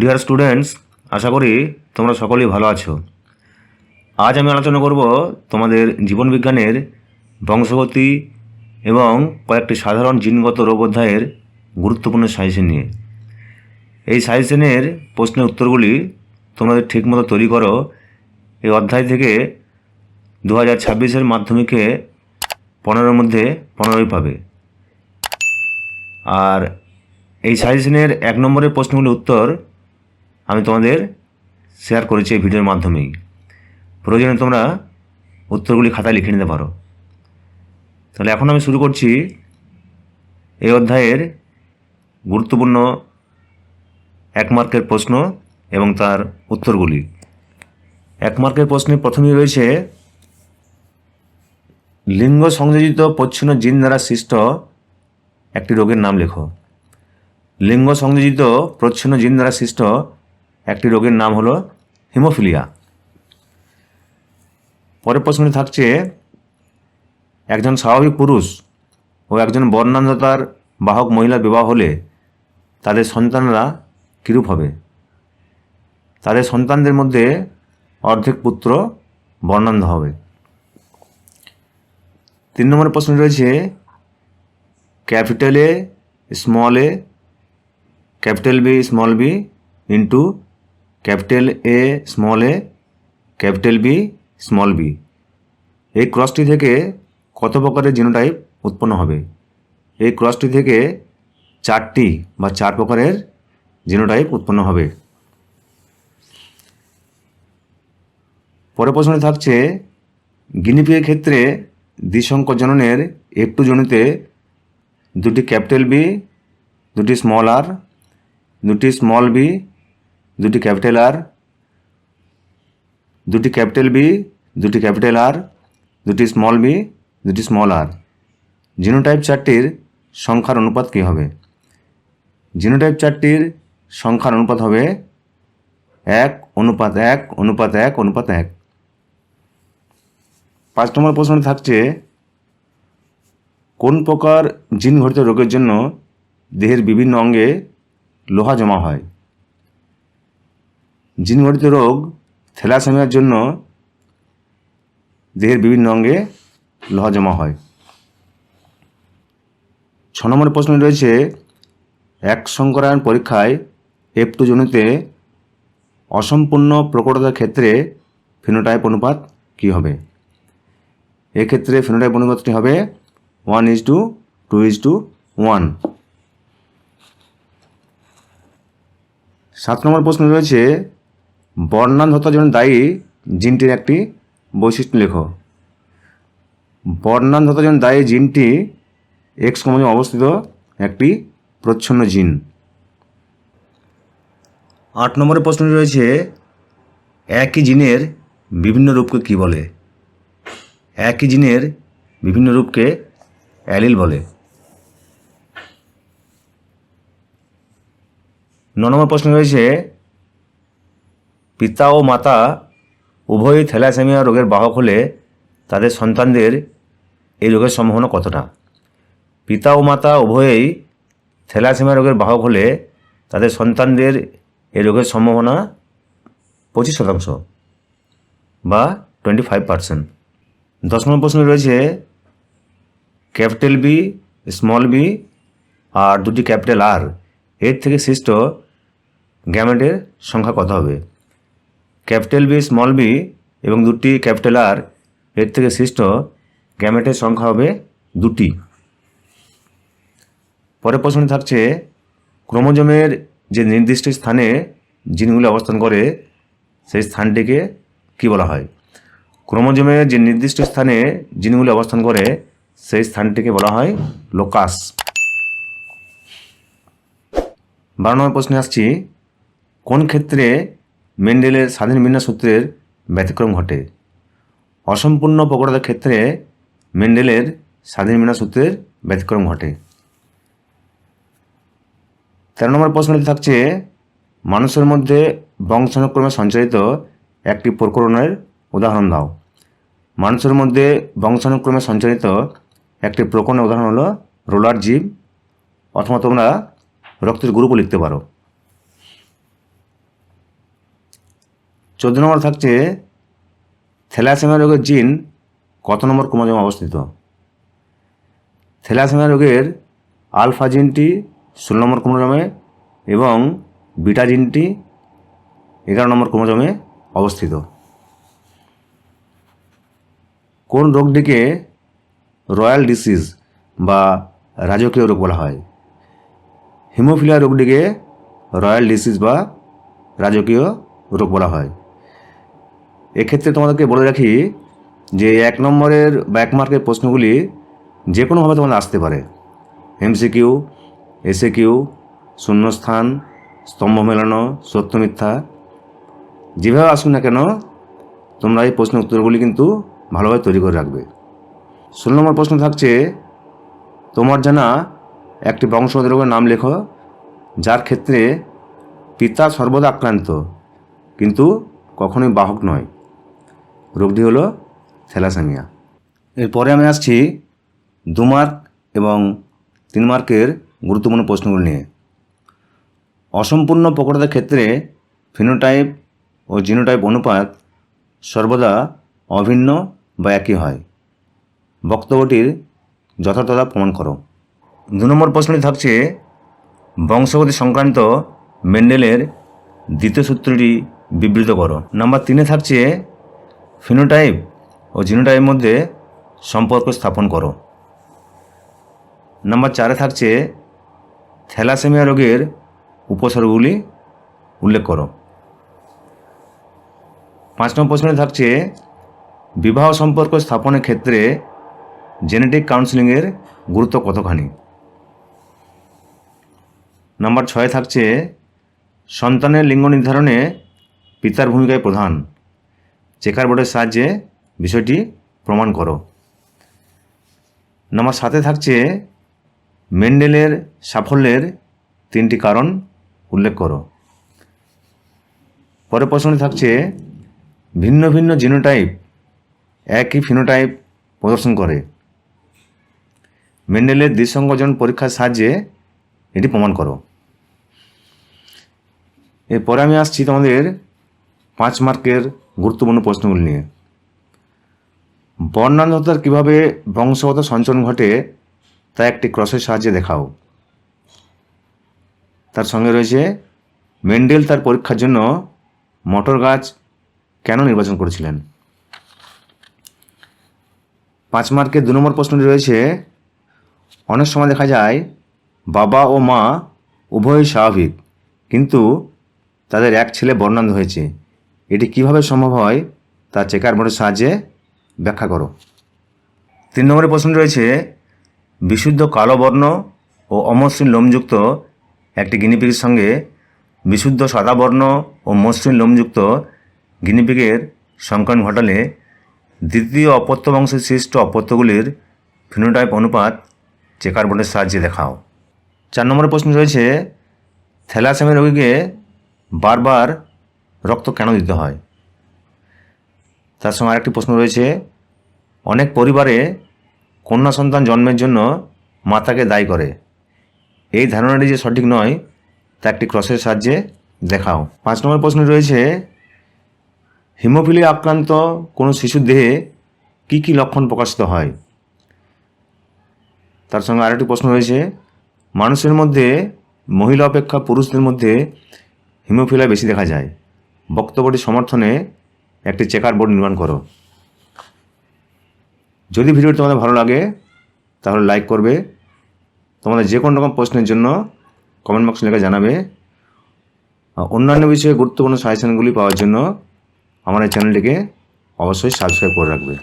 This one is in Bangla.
ডিয়ার স্টুডেন্টস আশা করি তোমরা সকলেই ভালো আছো। আজ আমি আলোচনা করব তোমাদের জীবনবিজ্ঞানের বংশগতি এবং কয়েকটি সাধারণ জিনগত রোগ অধ্যায়ের গুরুত্বপূর্ণ সাজেশন নিয়ে। এই সাজেশনের প্রশ্নের উত্তরগুলি তোমাদের ঠিকমতো তৈরি করো এই অধ্যায় থেকে দু হাজার ছাব্বিশের মাধ্যমিকে পনেরোর মধ্যে পনেরোই পাবে। আর এই সাজেশনের এক নম্বরের প্রশ্নগুলির উত্তর আমি তোমাদের শেয়ার করেছি এই ভিডিওর মাধ্যমেই। প্রয়োজনে তোমরা উত্তরগুলি খাতায় লিখে নিতে পারো। তাহলে এখন আমি শুরু করছি এই অধ্যায়ের গুরুত্বপূর্ণ এক মার্কের প্রশ্ন এবং তার উত্তরগুলি। এক মার্কের প্রশ্নে প্রথমেই রয়েছে, লিঙ্গ সংযোজিত পচ্ছন্ন জিন দ্বারা সৃষ্ট একটি রোগের নাম লেখো। লিঙ্গ সংযোজিত প্রচ্ছন্ন জিন দ্বারা সৃষ্ট একটি রোগের নাম হলো হিমোফিলিয়া। পরের প্রশ্নটি থাকছে, একজন স্বাভাবিক পুরুষ ও একজন বর্ণান্ধতার বাহক মহিলা বিবাহ হলে তাদের সন্তানরা কীরূপ হবে? তাদের সন্তানদের মধ্যে অর্ধেক পুত্র বর্ণান্ধ হবে। তিন নম্বর প্রশ্ন রয়েছে, capital A small A, capital B small B into capital A small A capital B small B এই ক্রসটি থেকে কত প্রকারের জিনোটাইপ উৎপন্ন হবে? এই ক্রসটি থেকে চারটি বা চার প্রকারের জিনোটাইপ উৎপন্ন হবে। পরের প্রশ্নে থাকছে গিনিপিগের ক্ষেত্রে দ্বিসংকর জননের একটু জনিতে দুটি ক্যাপিটাল বি দুটি স্মল আর দুটি স্মল বি দুটি ক্যাপিটাল আর দুটি ক্যাপিটাল বি দুটি ক্যাপিটাল আর দুটি স্মল বি দুটি স্মল আর জিনোটাইপ চারটির সংখ্যার অনুপাত কী হবে? জিনোটাইপ চারটির সংখ্যার অনুপাত হবে এক, অনুপাত এক অনুপাত এক অনুপাত এক। পাঁচ নম্বর প্রশ্ন থাকছে, কোন প্রকার জিন ঘটিত রোগের জন্য দেহের বিভিন্ন অঙ্গে লোহা জমা হয়? জিন ঘটিত রোগ থ্যালাসেমিয়ার জন্য দেহের বিভিন্ন অঙ্গে লোহা জমা হয়। ছ নম্বর প্রশ্ন রয়েছে, এক সংকরায়ন পরীক্ষায় এফ টু জনিতে অসম্পূর্ণ প্রকটতার ক্ষেত্রে ফিনোটাইপ অনুপাত কী হবে? এক্ষেত্রে ফিনোটাইপ অনুপাতটি হবে one is to two is to one. সাত নম্বর প্রশ্ন রয়েছে বর্ণান্ধতার জন্য দায়ী জিনটির একটি বৈশিষ্ট্য লেখো। বর্ণান্ধতার জন্য দায়ী জিনটি এক্স ক্রোমোজোমে অবস্থিত একটি প্রচ্ছন্ন জিন। আট নম্বরের প্রশ্নটি রয়েছে, একই জিনের বিভিন্ন রূপকে কী বলে? একই জিনের বিভিন্ন রূপকে অ্যালিল বলে। ন নম্বর প্রশ্ন রয়েছে পিতা ও মাতা উভয়ই থ্যালাসেমিয়া রোগের বাহক হলে তাদের সন্তানদের এই রোগের সম্ভাবনা কতটা? পিতা ও মাতা উভয়েই থ্যালাসেমিয়া রোগের বাহক হলে তাদের সন্তানদের এই রোগের সম্ভাবনা পঁচিশ শতাংশ বা টোয়েন্টি ফাইভ পার্সেন্ট দশ নম্বর প্রশ্ন রয়েছে, ক্যাপিটাল বি স্মল বি আর দুটি ক্যাপিটাল আর এর থেকে সৃষ্ট গ্যামেটের সংখ্যা কত হবে? ক্যাপিটাল বি, স্মল বি এবং দুটি ক্যাপিটাল আর, এর থেকে সৃষ্ট গ্যামেটের সংখ্যা হবে দুটি। পরের প্রশ্নে থাকছে, ক্রোমোজোমের যে নির্দিষ্ট স্থানে জিনগুলি অবস্থান করে, সেই স্থানটিকে কী বলা হয়? ক্রোমোজোমের যে নির্দিষ্ট স্থানে জিনগুলি অবস্থান করে, সেই স্থানটিকে বলা হয় লোকাস। বারো নম্বর প্রশ্নে আসছি, কোন ক্ষেত্রে মেন্ডেলের স্বাধীন বিন্যাস সূত্রের ব্যতিক্রম ঘটে। অসম্পূর্ণ প্রকটতার ক্ষেত্রে মেন্ডেলের স্বাধীন বিন্যাস সূত্রের ব্যতিক্রম ঘটে। তেরো নম্বর প্রশ্নটি থাকছে, মানুষের মধ্যে বংশানুক্রমে সঞ্চারিত একটি প্রকরণের উদাহরণ দাও। মানুষের মধ্যে বংশানুক্রমে সঞ্চারিত একটি প্রকরণের উদাহরণ হলো রোলার জীব, অথবা তোমরা রক্তের গ্রুপও লিখতে পারো। চোদ্দ নম্বর থাকছে, থ্যালাসেমিয়া রোগের জিন কত নম্বর ক্রোমোজোমে অবস্থিত? থ্যালাসেমিয়া রোগের আলফা জিনটি ষোলো নম্বর ক্রোমোজোমে এবং বিটা জিনটি এগারো নম্বর ক্রোমোজোমে অবস্থিত। কোন রোগটিকে রয়্যাল ডিসিজ বা রাজকীয় রোগ বলা হয়? হিমোফিলিয়া রোগটিকে রয়্যাল ডিসিজ বা রাজকীয় রোগ বলা হয়। এক্ষেত্রে তোমাদেরকে বলে রাখি যে এক নম্বরের বা এক মার্কের প্রশ্নগুলি যে কোনোভাবে তোমাদের আসতে পারে। এমসিকিউ এসে কিউ শূন্যস্থান, স্তম্ভ মেলানো, সত্য মিথ্যা, যেভাবে আসুন না কেন তোমরা এই প্রশ্নের উত্তরগুলি কিন্তু ভালোভাবে তৈরি করে রাখবে। ষোলো নম্বর প্রশ্ন থাকছে, তোমার জানা একটি বংশগত রোগের নাম লেখো, যার ক্ষেত্রে পিতা সর্বদা আক্রান্ত, কিন্তু কখনোই বাহক নয়। রোগটি হলো থ্যালাসেমিয়া। এরপরে আমি আসছি দু মার্ক এবং তিন মার্কের গুরুত্বপূর্ণ প্রশ্নগুলো নিয়ে। অসম্পূর্ণ প্রকটতার ক্ষেত্রে ফিনোটাইপ ও জিনোটাইপ অনুপাত সর্বদা অভিন্ন বা একই হয়। বক্তব্যটির যথার্থতা প্রমাণ করো। দু নম্বর প্রশ্নটি থাকছে, বংশগতি সংক্রান্ত মেন্ডেলের দ্বিতীয় সূত্রটি বিবৃত করো। নাম্বার তিনে থাকছে ফিনোটাইপ ও জিনোটাইপের মধ্যে সম্পর্ক স্থাপন করো। নাম্বার চারে থাকছে থ্যালাসেমিয়া রোগের উপসর্গগুলি উল্লেখ করো। পাঁচ নম্বর প্রশ্নে থাকছে বিবাহ সম্পর্ক স্থাপনের ক্ষেত্রে জেনেটিক কাউন্সিলিংয়ের গুরুত্ব কতখানি? নাম্বার ছয় থাকছে সন্তানের লিঙ্গ নির্ধারণে পিতার ভূমিকায় প্রধান। চেকার বোর্ডের সাহায্যে বিষয়টি প্রমাণ করো। নাম্বার সাথে থাকছে মেন্ডেলের সাফল্যের তিনটি কারণ উল্লেখ করো। পরের প্রশ্নটি থাকছে, ভিন্ন ভিন্ন জিনোটাইপ একই ফিনোটাইপ প্রদর্শন করে। মেন্ডেলের দ্বিসংযোজন পরীক্ষার সাহায্যে এটি প্রমাণ করো। এরপরে আমি আসছি তোমাদের পাঁচ মার্কের গুরুত্বপূর্ণ প্রশ্নগুলি নিয়ে। বর্ণান্ধতার কীভাবে বংশগত সঞ্চরণ ঘটে, তা একটি ক্রসের সাহায্যে দেখাও। তার সঙ্গে রয়েছে, মেন্ডেল তার পরীক্ষার জন্য মটর গাছ কেন নির্বাচন করেছিলেন? পাঁচ মার্কের দু নম্বর প্রশ্নটি রয়েছে, অনেক সময় দেখা যায়, বাবা ও মা উভয়ই স্বাভাবিক, কিন্তু তাদের এক ছেলে বর্ণান্ধ হয়েছে। এটি কীভাবে সম্ভব হয় তা চেকার বোর্ডের সাহায্যে ব্যাখ্যা করো। তিন নম্বরের প্রশ্ন রয়েছে, বিশুদ্ধ কালো বর্ণ ও অমসৃণ লোমযুক্ত একটি গিনিপিগের সঙ্গে বিশুদ্ধ সাদা বর্ণ ও মসৃণ লোমযুক্ত গিনিপিগের সংকলন ঘটালে দ্বিতীয় অপত্য বংশের সৃষ্ট অপত্যগুলির ফিনোটাইপ অনুপাত চেকার বোর্ডের সাহায্যে দেখাও। চার নম্বরের প্রশ্ন রয়েছে, থ্যালাসেমিয়া রোগীকে বারবার রক্ত কেন দিতে হয়? তার সঙ্গে আরেকটি প্রশ্ন রয়েছে, অনেক পরিবারে কন্যা সন্তান জন্মের জন্য মাতাকে দায়ী করে। এই ধারণাটি যে সঠিক নয়, তা একটি ক্রসের সাহায্যে দেখাও। পাঁচ নম্বর প্রশ্ন রয়েছে হিমোফিলিয়া আক্রান্ত কোনো শিশুর দেহে কী কী লক্ষণ প্রকাশিত হয়? তার সঙ্গে আরেকটি প্রশ্ন রয়েছে, মানুষের মধ্যে, মহিলা অপেক্ষা পুরুষদের মধ্যে হিমোফিলিয়া বেশি দেখা যায়। বক্তব্যটি সমর্থনে একটি চেকার বোর্ড নির্মাণ করো। যদি ভিডিওটি তোমাদের ভালো লাগে, তাহলে লাইক করবে। তোমাদের যে কোনো রকম প্রশ্নের জন্য কমেন্ট বক্সে লেখা জানাবে। অন্যান্য বিষয়ে গুরুত্বপূর্ণ সাজেশনগুলি পাওয়ার জন্য আমার এই চ্যানেলটিকে অবশ্যই সাবস্ক্রাইব করে রাখবে।